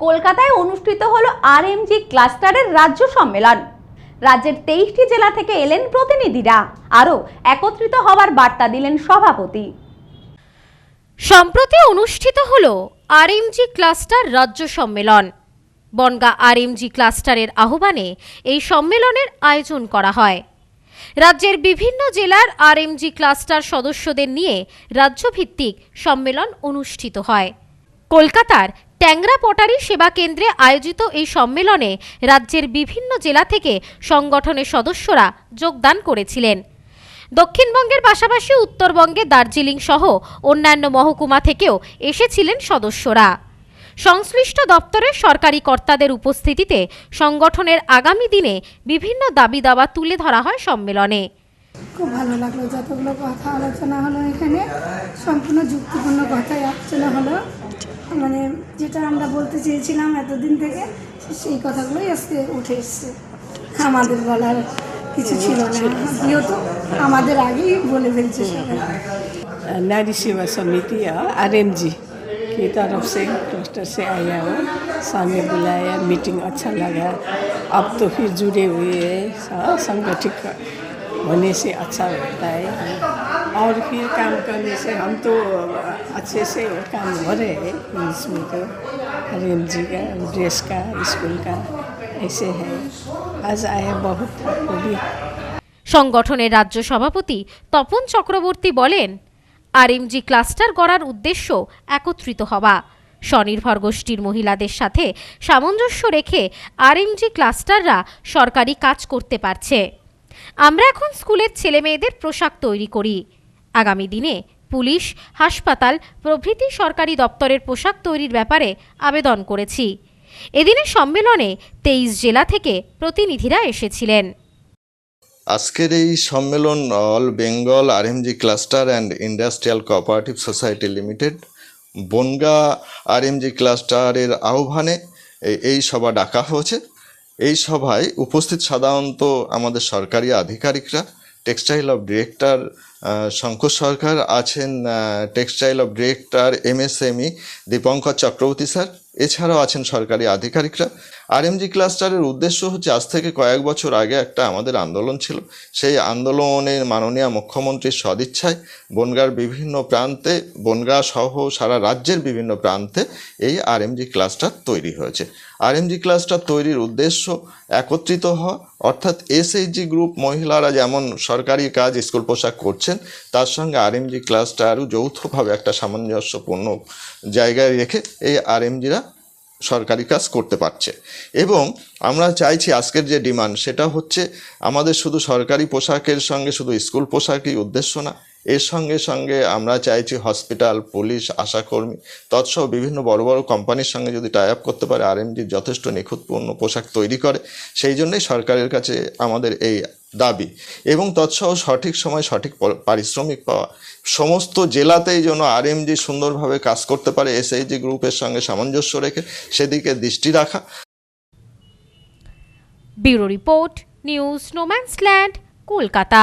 কলকাতায় অনুষ্ঠিত হলো আরএমজি ক্লাস্টারের রাজ্য সম্মেলন। রাজ্যের তেইশটি জেলা থেকে এলেন প্রতিনিধিরা। আরও একত্রিত হওয়ার বার্তা দিলেন সভাপতি। সম্প্রতি অনুষ্ঠিত হল আর আরএমজি ক্লাস্টার রাজ্য সম্মেলন। বনগা আরএমজি ক্লাস্টারের আহ্বানে এই সম্মেলনের আয়োজন করা হয়। রাজ্যের বিভিন্ন জেলার আর আরএমজি ক্লাস্টার সদস্যদের নিয়ে রাজ্যভিত্তিক সম্মেলন অনুষ্ঠিত হয়। কলকাতার ট্যাংরা পটারি সেবা কেন্দ্রে আয়োজিত এই সম্মেলনে রাজ্যের বিভিন্ন জেলা থেকে সংগঠনের সদস্যরা যোগদান করেছিলেন। দক্ষিণবঙ্গের পাশাপাশি উত্তরবঙ্গে দার্জিলিং সহ অন্যান্য মহকুমা থেকেও এসেছিলেন সদস্যরা। সংশ্লিষ্ট দপ্তরের সরকারি কর্তাদের উপস্থিতিতে সংগঠনের আগামী দিনে বিভিন্ন দাবি দাবা তুলে ধরা হয় সম্মেলনে। খুব ভালো লাগলো যতগুলো কথা আলোচনা হলো এখানে সম্পূর্ণ যুক্তিপূর্ণ কথাই আলোচনা হলো মানে যেটা আমরা বলতে চেয়েছিলাম এতদিন থেকে সেই কথাগুলোই আজকে উঠে এসছে আমাদের বলার কিছু ছিল না যেহেতু আমাদের আগেই বলে ফেলছে সবাই नारी सेवा समिति आर एम जी की तरफ से क्लस्टर से आया हूँ सामने बुलाया मीटिंग अच्छा लगा अब तो फिर जुड़े हुए हैं सा- संगठित होने से अच्छा होता है और फिर काम करने से हम तो अच्छे से काम हो रहे हैं इसमें तो आर एम जी का ड्रेस का स्कूल का ऐसे है आज आए बहुत भी সংগঠনের রাজ্য সভাপতি তপন চক্রবর্তী বলেন আরএমজি ক্লাস্টার গড়ার উদ্দেশ্য একত্রিত হওয়া স্বনির্ভর গোষ্ঠীর মহিলাদের সাথে সামঞ্জস্য রেখে আরএমজি ক্লাস্টাররা সরকারি কাজ করতে পারছে আমরা এখন স্কুলের ছেলেমেয়েদের পোশাক তৈরি করি। আগামী দিনে পুলিশ, হাসপাতাল, প্রভৃতি সরকারি দপ্তরের পোশাক তৈরির ব্যাপারে আবেদন করেছি। এদিনের সম্মেলনে তেইশ জেলা থেকে প্রতিনিধিরা এসেছিলেন। আজকের এই সম্মেলন all Bengal RMG cluster and industrial cooperative society limited, Bangaon RMG ক্লাস্টারের আহ্বানে এই সভা ডাকা হয়েছে। এই সভায় উপস্থিত সাধারণত আমাদের সরকারি আধিকারিকরা textile of director Shankar Sarkar আছেন textile of director MSME Dipankar Chakraborty sir এছাড়াও আছেন সরকারি আধিকারিকরা। আরএমজি ক্লাস্টারের উদ্দেশ্য হচ্ছে, আজ থেকে কয়েক বছর আগে একটা আমাদের আন্দোলন ছিল। সেই আন্দোলনের মাননীয় মুখ্যমন্ত্রীর সদিচ্ছায় বনগাঁর বিভিন্ন প্রান্তে, বনগাঁ সহ সারা রাজ্যের বিভিন্ন প্রান্তে এই আরএমজি ক্লাস্টার তৈরি হয়েছে। আরএমজি ক্লাস্টার তৈরির উদ্দেশ্য একত্রিত হওয়া, অর্থাৎ এসএইচজি গ্রুপ মহিলারা যেমন সরকারি কাজ, স্কুল পোশাক করছেন, তার সঙ্গে আরএমজি ক্লাসটারও যৌথভাবে একটা সামঞ্জস্যপূর্ণ জায়গায় রেখে এই আরএমজিরা সরকারি কাজ করতে পারছে। এবং আমরা চাইছি আজকের যে ডিমান্ড, সেটা হচ্ছে আমাদের শুধু সরকারি পোশাকের সঙ্গে শুধু স্কুল পোশাকই উদ্দেশ্য না এর সঙ্গে সঙ্গে আমরা চাইছি হসপিটাল, পুলিশ, আশাকর্মী, তৎসহ বিভিন্ন বড় বড় কোম্পানির সঙ্গে যদি টাই আপ করতে পারে আরএমজির যথেষ্ট নিখুঁতপূর্ণ পোশাক তৈরি করে, সেই জন্যই সরকারের কাছে আমাদের এই দাবি। এবং তৎসহ সঠিক সময় সঠিক পারিশ্রমিক পাওয়া, সমস্ত জেলাতেই যেন আরএমজি সুন্দরভাবে কাজ করতে পারে এসএইচজি গ্রুপের সঙ্গে সামঞ্জস্য রেখে সেদিকে দৃষ্টি রাখা। Bureau report, news, no man's land, Kolkata.